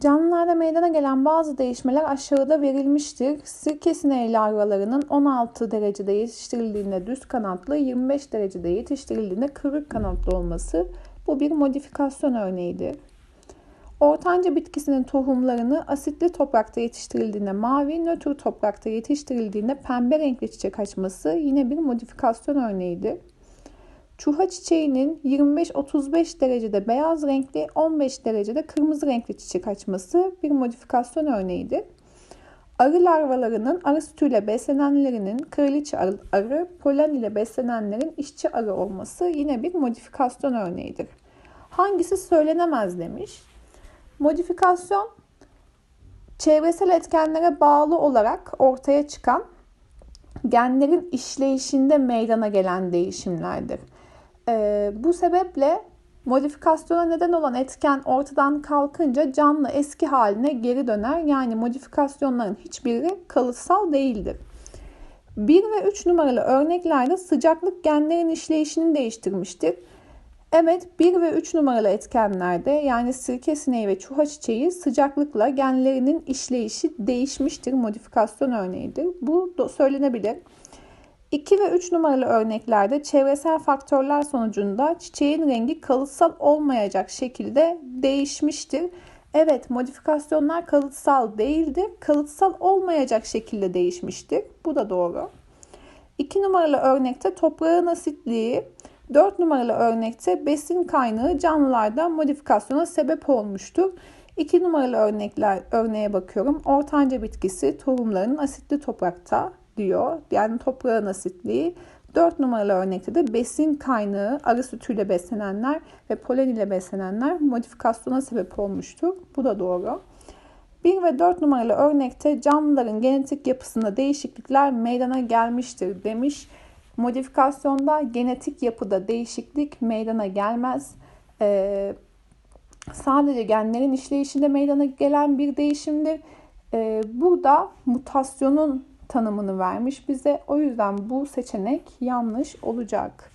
Canlılarda meydana gelen bazı değişmeler aşağıda verilmiştir. Sirke sineği larvalarının 16 derecede yetiştirildiğinde düz kanatlı, 25 derecede yetiştirildiğinde kıvrık kanatlı olması bu bir modifikasyon örneğidir. Ortanca bitkisinin tohumlarını asitli toprakta yetiştirildiğinde mavi, nötr toprakta yetiştirildiğinde pembe renkli çiçek açması yine bir modifikasyon örneğidir. Çuha çiçeğinin 25-35 derecede beyaz renkli, 15 derecede kırmızı renkli çiçek açması bir modifikasyon örneğidir. Arı larvalarının arı sütüyle beslenenlerinin kraliçe arı, polen ile beslenenlerin işçi arı olması yine bir modifikasyon örneğidir. Hangisi söylenemez demiş. Modifikasyon çevresel etkenlere bağlı olarak ortaya çıkan genlerin işleyişinde meydana gelen değişimlerdir. Ee, bu sebeple modifikasyona neden olan etken ortadan kalkınca canlı eski haline geri döner. Yani modifikasyonların hiçbiri kalıtsal değildir. 1 ve 3 numaralı örneklerde sıcaklık genlerin işleyişini değiştirmiştir. Evet 1 ve 3 numaralı etkenlerde yani sirke sineği ve çuha çiçeği sıcaklıkla genlerinin işleyişi değişmiştir. Modifikasyon örneğidir. Bu söylenebilir. 2 ve 3 numaralı örneklerde çevresel faktörler sonucunda çiçeğin rengi kalıtsal olmayacak şekilde değişmiştir. Evet modifikasyonlar kalıtsal değildir. Kalıtsal olmayacak şekilde değişmiştir. Bu da doğru. 2 numaralı örnekte toprağın asitliği, 4 numaralı örnekte besin kaynağı canlılarda modifikasyona sebep olmuştur. 2 numaralı örnekler örneğe bakıyorum. Ortanca bitkisi tohumlarının asitli toprakta diyor. Yani toprağın asitliği. 4 numaralı örnekte de besin kaynağı arı sütüyle beslenenler ve polen ile beslenenler modifikasyona sebep olmuştur. Bu da doğru. 1 ve 4 numaralı örnekte canlıların genetik yapısında değişiklikler meydana gelmiştir demiş. Modifikasyonda genetik yapıda değişiklik meydana gelmez. Ee, sadece genlerin işleyişinde meydana gelen bir değişimdir. Ee, burada mutasyonun tanımını vermiş bize. O yüzden bu seçenek yanlış olacak.